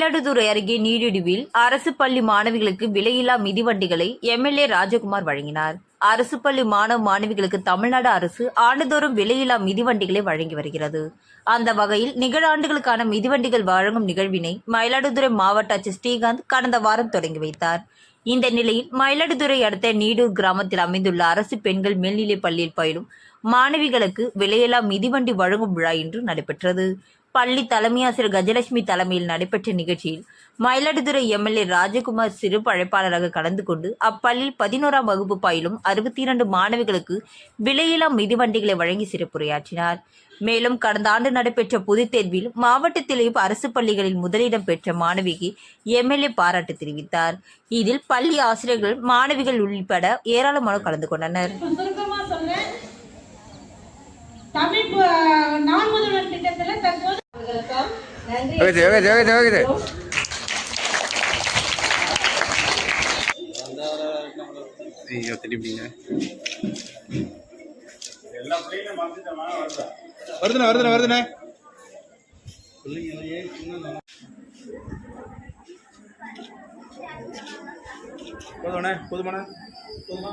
மயிலாடுதுறை அருகே நீடிடுவில் அரசு பள்ளி மாணவிகளுக்கு விலையில்லா மிதிவண்டிகளை எம்எல்ஏ ராஜகுமார் வழங்கினார். அரசு பள்ளி மாணவ மாணவிகளுக்கு தமிழ்நாடு அரசு ஆண்டுதோறும் விலையில்லா மிதிவண்டிகளை வழங்கி வருகிறது. அந்த வகையில் நிகழாண்டுகளுக்கான மிதிவண்டிகள் வழங்கும் நிகழ்வினை மயிலாடுதுறை மாவட்ட ஆட்சியர் ஸ்ரீகாந்த் கடந்த வாரம் தொடங்கி வைத்தார். இந்த நிலையில் மயிலாடுதுறை அடுத்த நீடூர் கிராமத்தில் அமைந்துள்ள அரசு பெண்கள் மேல்நிலைப் பள்ளியில் பயிலும் மாணவிகளுக்கு விலையில்லா மிதிவண்டி வழங்கும் விழா இன்று நடைபெற்றது. பள்ளி தலைமை ஆசிரியர் கஜலட்சுமி தலைமையில் நடைபெற்ற நிகழ்ச்சியில் மயிலாடுதுறை எம்எல்ஏ ராஜகுமார் சிறு பழைப்பாளராக கலந்து கொண்டு அப்பள்ளியில் பதினோராம் வகுப்பு பயிலும் அறுபத்தி இரண்டு மாணவிகளுக்கு விலையில்லா மிதிவண்டிகளை வழங்கி சிறப்புரையாற்றினார். மேலும் கடந்த ஆண்டு நடைபெற்ற பொதுத் தேர்வில் மாவட்டத்திலேயும் அரசு பள்ளிகளில் முதலிடம் பெற்ற மாணவிக்கு எம்எல்ஏ பாராட்டு தெரிவித்தார். இதில் பள்ளி ஆசிரியர்கள் மாணவிகள் உள்பட ஏராளமானோர் கலந்து கொண்டனர். ஓகே ஓகே ஓகே ஓகே ஐயோ திரும்பிங்க வருதுண்ணே வருதுண்ணே வருதுண்ணே. போதுமாண்ணே போதுமாண்ணே. போதுமா